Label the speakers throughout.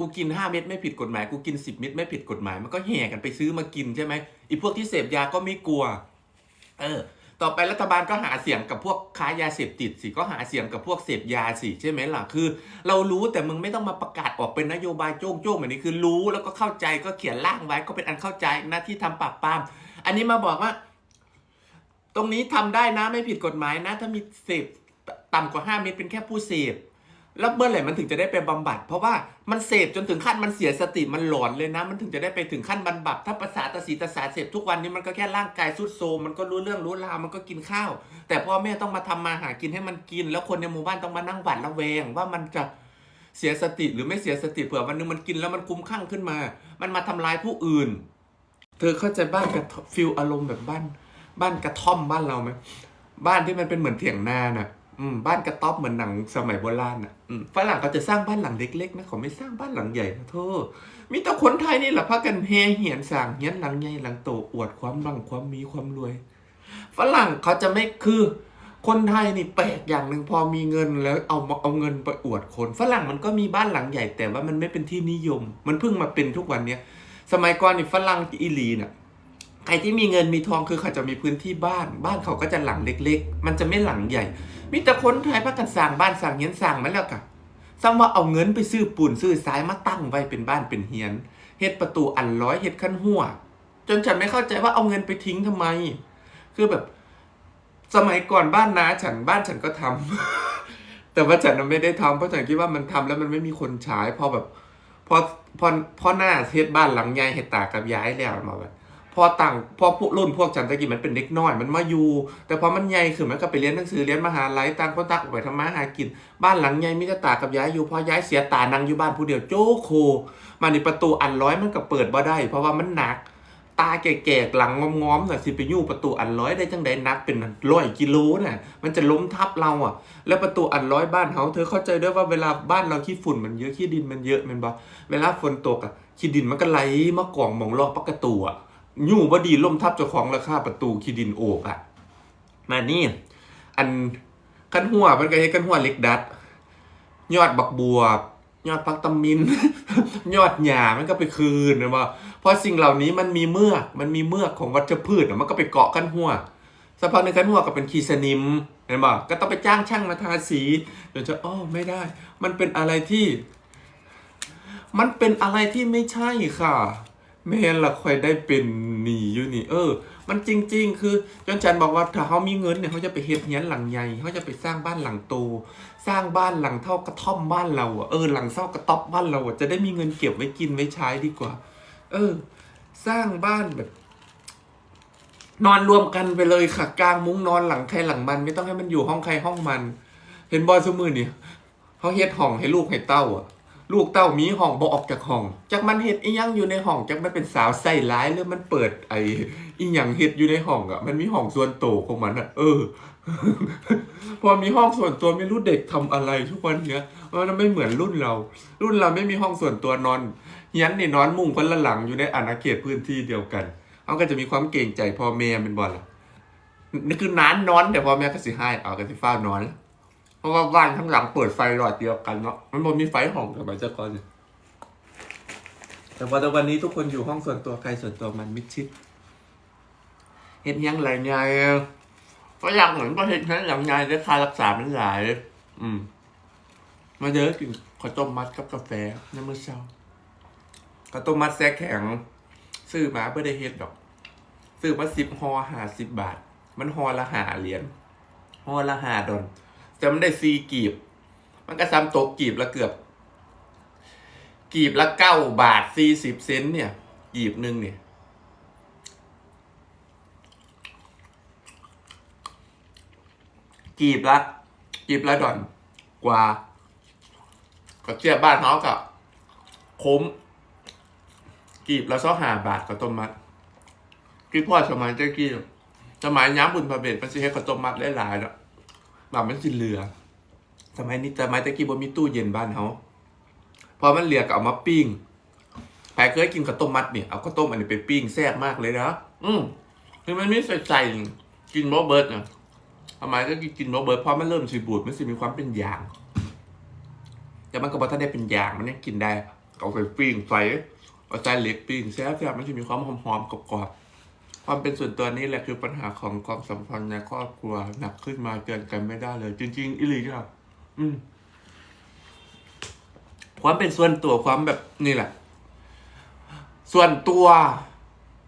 Speaker 1: กูกินห้าเม็ดไม่ผิดกฎหมาย กูกินสิบเม็ดไม่ผิดกฎหมาย มันก็แห่กันไปซื้อมากินใช่ไหมอีพวกที่เสพยาก็ไม่กลัว เออ ต่อไปรัฐบาลก็หาเสียงกับพวกค้ายาเสพติดสิ ก็หาเสียงกับพวกเสพยาสิใช่ไหมล่ะ คือ เรารู้แต่มึงไม่ต้องมาประกาศออกเป็นนโยบายโจ้งโจ้งแบบนี้ คือรู้แล้วก็เข้าใจก็เขียนร่างไว้ก็เป็นอันเข้าใจหน้าที่ทำปราบปราม อันนี้มาบอกว่า ตรงนี้ทำได้นะไม่ผิดกฎหมายนะ ถ้ามีเสพต่ำกว่าห้าเม็ดเป็นแค่ผู้เสพ แล้วเมื่อไหร่มันถึงจะได้ไปบำบัด เพราะว่ามันเสพจนถึงขั้นมันเสียสติมันหลอนเลยนะ มันถึงจะได้ไปถึงขั้นบำบัด ถ้าภาษาตาสีตาสาเสพทุกวันนี้มันก็แค่ร่างกายสุดโทรมมันก็รู้เรื่องรู้ราวมันก็กินข้าว แต่พ่อแม่ต้องมาทำมาหากินให้มันกิน แล้วคนในหมู่บ้านต้องมานั่งหวาดระแวงว่ามันจะเสียสติหรือไม่เสียสติเผื่อวันหนึงมันกินแล้วมันคุ้มข้างขึ้นมา มันมาทำร้ายผู้อื่น เธอเข้าใจบ้านกระท่อมฟิลอารมณ์แบบบ้าน บ้านกระท่อมบ้านเราไหมบ้านที่มันเป็นเหมือนเถียงนาน่ะ บ้านกระต๊อบเหมือนหนังสมัยโบราณน่ะฝรั่งเขาจะสร้างบ้านหลังเล็กๆนะเขาไม่สร้างบ้านหลังใหญ่นะโทษมีแต่คนไทยนี่แหละพากันเฮเหียนสร้างเหียนหลังใหญ่หลังโตอวดความร่ำความมีความรวย ฝรั่งเขาจะไม่คือคนไทยนี่แปลกอย่างหนึ่งพอมีเงินแล้วเอาเอาเงินไปอวดคนฝรั่งมันก็มีบ้านหลังใหญ่ แต่ว่ามันไม่เป็นที่นิยม มันเพิ่งมาเป็นทุกวันเนี้ยสมัยก่อนนี่ฝรั่งอีหลีน่ะใครที่มีเงินมีทองคือเขาจะมีพื้นที่บ้าน บ้านเขาก็จะหลังเล็ก ๆ มันจะไม่หลังใหญ่ มีแต่คนไทยพากันสร้างบ้านสร้างเฮียนสร้างมันแล้วกะซ้ำว่าเอาเงินไปซื้อปูนซื้อทรายมาตั้งไว้เป็นบ้านเป็นเฮียนเฮ็ดประตูอันร้อยเฮ็ดขั้นหัว จนฉันไม่เข้าใจว่าเอาเงินไปทิ้งทำไม คือแบบ สมัยก่อนบ้านน้าฉันบ้านฉันก็ทำแต่ว่าฉันไม่ได้ทำเพราะฉันคิดว่ามันทำแล้วมันไม่มีคนใช้พอแบบพอพอพอหน้าเฮ็ดบ้านหลังใหญ่เฮ็ดตากับย้ายแล้วมาแบบ พอต่างพอพวกรุ่นพวกฉันตะกี้มันเป็นเด็กน้อย มันมาอยู่ แต่พอมันใหญ่ขึ้นมันก็ไปเรียนหนังสือเรียนมหาลัยต่างคนต่างออกไปทำมาหากิน บ้านหลังใหญ่มีต่ตากับย้ายอยู่พอย้ายเสียตานั่งอยู่บ้านผู้เดียวโจ้โคมาในประตูอันร้อยมันก็เปิดบ่ได้ เพราะว่ามันหนัก ตาแก่ๆหลังงอมๆน่ะสิไปยู่ประตูอันร้อยได้จังใดนักเป็นร้อยกิโลน่ะมันจะล้มทับเราอะ แล้วประตูอันร้อยบ้านเขาเธอเข้าใจด้วยว่าเวลาบ้านเราขี้ฝุ่นมันเยอะขี้ดินมันเยอะมันบ่เวลาฝนตกอะขี้ดินมันก็ไหลมากองหมองรอบประตูอะ ยู่บ่ดีล่มทับเจ้าของราคาประตูขี้ดินโอกอะมานี่อันขั้นหัวมันก็เฮ็ดขั้นหัวเล็กดัด ยอดบักบัวยอดพักตำมิน ยอดหญ้ามันก็ไปคืนนะว่าเพราะสิ่งเหล่านี้มันมีเมือกมันมีเมือกของวัชพืชอะมันก็ไปเกาะขั้นหัวสักพักหนึ่งขั้นหัวก็เป็นคีสนิมเห็นบ่ก็ต้องไปจ้างช่างมาทาสีเดี๋ยวจะอ้อไม่ได้ มันเป็นอะไรที่ มันเป็นอะไรที่ไม่ใช่ค่ะ แม่นละค่อยได้เป็นหนีอยู่นี่ เออ มันจริง ๆ คือจนจันบอกว่าถ้าเขามีเงินเนี่ยเขาจะไปเฮ็ดเฮียนหลังใหญ่เขาจะไปสร้างบ้านหลังโต สร้างบ้านหลังเท่ากระท่อมบ้านเราอะเออหลังเท่ากระต๊อบบ้านเราอะจะได้มีเงินเก็บไว้กินไว้ใช้ดีกว่า เออ สร้างบ้านแบบ นอนรวมกันไปเลยค่ะกลางมุ้งนอนหลังใครหลังมัน ไม่ต้องให้มันอยู่ห้องใครห้องมัน เห็นบอยสมือนี่ยเขาเฮ็ดห้องให้ลูกให้เต้าอะ ลูกเต้ามีห้องบ่ออกจากห้องจากมันเฮ็ดอีหยังอยู่ในห้องจากมันเป็นสาวใส่ร้ายหรือมันเปิดไอ้อีหยังเฮ็ดอยู่ในห้องอะ มันมีห้องส่วนโตวของมันอะ เออ พอมีห้องส่วนตัวไม่รู้เด็กทำอะไรทุกวันเนี้ยมันไม่เหมือนรุ่นเรา รุ่นเราไม่มีห้องส่วนตัวนอนเฮียนนี่นอนมุ้งคนละหลังอยู่ในอาณาเขตพื้นที่เดียวกันเขาก็จะมีความเกรงใจพ่อแม่เป็นบอลล่ะนี่คือนานนอนแต่พ่อแม่ก็สิให้เอาก็สิเฝ้านอน เพราะว่าบ้านทั้งหลังเปิดไฟหลอดเดียวกันเนาะมันบ่มีไฟห้องสมัยเจ้าก่อนเนี่ยแต่พอแต่วันนี้ทุกคนอยู่ห้องส่วนตัวใครส่วนตัวมันมิดชิดเห็นยังไรไงก็อยากเหมือนก็เห็นนั้นหลังไงได้ค่ารักษามันหลาย อืม มาเยอะกินข้าวต้มมัดกับกาแฟในมื้อเช้าข้าวต้มมัดแซ่แข็ง ซื้อมาเพื่อได้เฮ็ดดอก ซื้อมาสิบห่อห้าสิบบาท มันห่อละหาเหรียญห่อละหาดอน แต่มันได้ซีกีบ มันก็ซ้ำตกกีบละเกือบ กีบละเก้าบาทสี่สิบเซนเนี่ย กีบหนึ่งเนี่ย กีบละกีบละดอนกว่าก็เทียบบ้านเขากับคุ้มกีบละซอหาบาทกับต้มมัดกีพ่อสมัยเจ้ากี้สมัยย้ำบุญพระเบศมันสิให้ข้าวต้มมัดหลายๆเนาะ แบบมันสิเหลือ สมัยนี้สมัยตะกี้บ่มีตู้เย็นบ้านเขาพอมันเหลือก็เอามาปิ้งแพรเคยกินข้าวต้มมัดเนี่ยเอาข้าวต้มอันนี้ไปปิ้งแซ่บมากเลยนะอืมคือมันไม่ใส่ใจกินบ่เบิร์ดนะทำไมก็กินบ่เบิร์ดเพราะมันเริ่มสิบูดมันสิมีความเป็นยาง แต่มันก็บ่ทันได้เป็นยางมันยังกินได้เอาไปปิ้งไฟเอาใจเล็กปิ้งแซ่บๆมันจะมีความหอมๆกรอบๆ ความเป็นส่วนตัวนี้แหละคือปัญหาของความสัมพันธ์ในครอบครัวหนักขึ้นมาเกินกันไม่ได้เลย จริง ๆ อิลีครับ อืม ความเป็นส่วนตัวความแบบนี่แหละ ส่วนตัว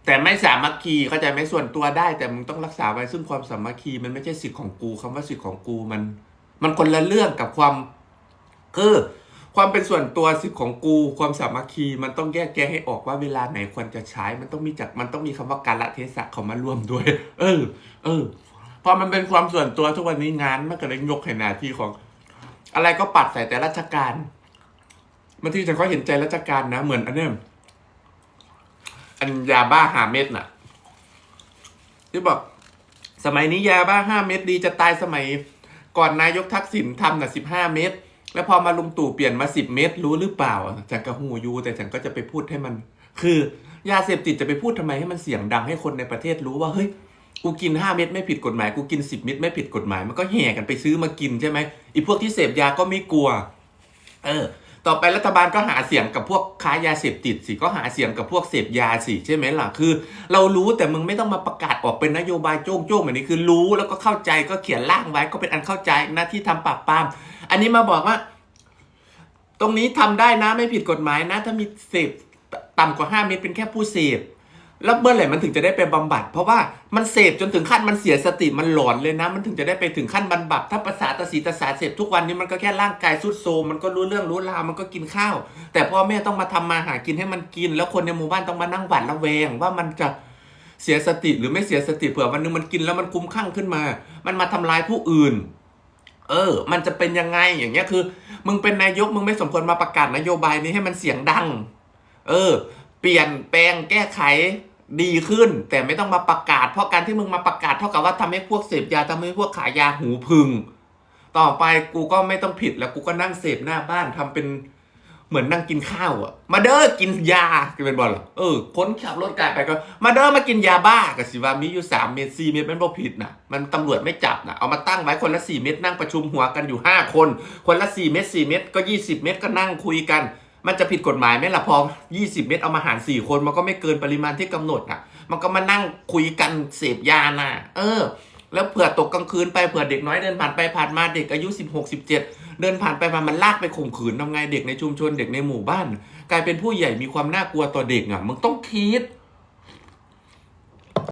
Speaker 1: แต่ไม่สามัคคีเข้าใจไหมส่วนตัวได้ แต่มึงต้องรักษาไว้ซึ่งความสามัคคีมันไม่ใช่สิทธิ์ของกูคำว่าสิทธิ์ของกูมัน มันคนละเรื่องกับความคือ ความเป็นส่วนตัวสิทธิ์ของกู ความสามัคคีมันต้องแยกแยะให้ออกว่าเวลาไหนควรจะใช้ มันต้องมีจักมันต้องมีคำว่าการละเทศะเขามาร่วมด้วย เออ เออพอมันเป็นความส่วนตัวทุกวันนี้งานมันก็เลยยกให้หน้าที่ของ อะไรก็ปัดใส่แต่ราชการบางทีฉันก็เห็นใจราชการนะ เหมือนอันเนี้ยอันยาบ้าหาเม็ดน่ะ ที่บอก สมัยนี้ยาบ้าห้าเม็ดดีจะตายสมัย ก่อนนายกทักษิณทำน่ะสิบห้าเม็ด แล้วพอมาลุงตู่เปลี่ยนมาสิบเม็ดรู้หรือเปล่าฉันก็หูยูแต่ฉันก็จะไปพูดให้มัน คือยาเสพติดจะไปพูดทำไมให้มันเสียงดังให้คนในประเทศรู้ว่าเฮ้ยกูกินห้าเม็ดไม่ผิดกฎหมายกูกินสิบเม็ดไม่ผิดกฎหมายมันก็แห่กันไปซื้อมากินใช่ไหมอีพวกที่เสพยาก็ไม่กลัว เออ ต่อไปรัฐบาลก็หาเสียงกับพวกค้ายาเสพติดสิก็หาเสียงกับพวกเสพยาสิใช่ไหมล่ะคือ เรารู้แต่มึงไม่ต้องมาประกาศออกเป็นนโยบายโจ้งโจ้งแบบนี้คือรู้แล้วก็เข้าใจก็เขียนร่างไว้ก็เป็นอันเข้าใจหน้าที่ทำปราบปราม อันนี้มาบอกว่า ตรงนี้ทำได้นะไม่ผิดกฎหมายนะ ถ้ามีเสพต่ำกว่าห้าเม็ดเป็นแค่ผู้เสพ แล้วเมื่อไหร่มันถึงจะได้ไปบำบัด เพราะว่ามันเสพจนถึงขั้นมันเสียสติมันหลอนเลยนะ มันถึงจะได้ไปถึงขั้นบำบัด ถ้าประสาตาสีตาสาเสพทุกวันนี้มันก็แค่ร่างกายสุดโทรมมันก็รู้เรื่องรู้ราวมันก็กินข้าว แต่พ่อแม่ต้องมาทำมาหากินให้มันกิน แล้วคนในหมู่บ้านต้องมานั่งหวาดระแวงว่ามันจะเสียสติหรือไม่เสียสติเผื่อวันหนึงมันกินแล้วมันคุ้มข้างขึ้นมา มันมาทำร้ายผู้อื่น เออ มันจะเป็นยังไงอย่างเงี้ยคือ มึงเป็นนายกมึงไม่สมควรมาประกาศนโยบายนี้ให้มันเสียงดัง เออ เปลี่ยนแปลงแก้ไข ดีขึ้น แต่ไม่ต้องมาประกาศ เพราะการที่มึงมาประกาศเท่ากับว่าทำให้พวกเสพยาทำให้พวกขายยาหูพึง ต่อไปกูก็ไม่ต้องผิดแล้วกูก็นั่งเสพหน้าบ้านทำเป็นเหมือนนั่งกินข้าวอะมาเด้อกินยาก็เป็นบอลเหรอเออคนขับรถกายไปก็ มาเด้อมากินยาบ้ากับสิว่ามีอยู่สามเม็ดสี่เม็ดมันบ่ผิดนะมันตำรวจไม่จับนะเอามาตั้งไว้คนละสี่เม็ดนั่งประชุมหัวกันอยู่ห้าคน คนละสี่เม็ดสี่เม็ดก็ยี่สิบเม็ดก็นั่งคุยกัน มันจะผิดกฎหมายไหมล่ะพอ 20 เม็ดเอามาหาร 4 คนมันก็ไม่เกินปริมาณที่กำหนดอะ มันก็มานั่งคุยกันเสพยาน่ะ เออ แล้วเผื่อตกกลางคืนไปเผื่อเด็กน้อยเดินผ่านไปผ่านมาเด็กอายุ 16 17 เดินผ่านไปมามันลากไปข่มขืนทำไงเด็กในชุมชนเด็กในหมู่บ้าน กลายเป็นผู้ใหญ่มีความน่ากลัวต่อเด็กอะมึงต้องคิด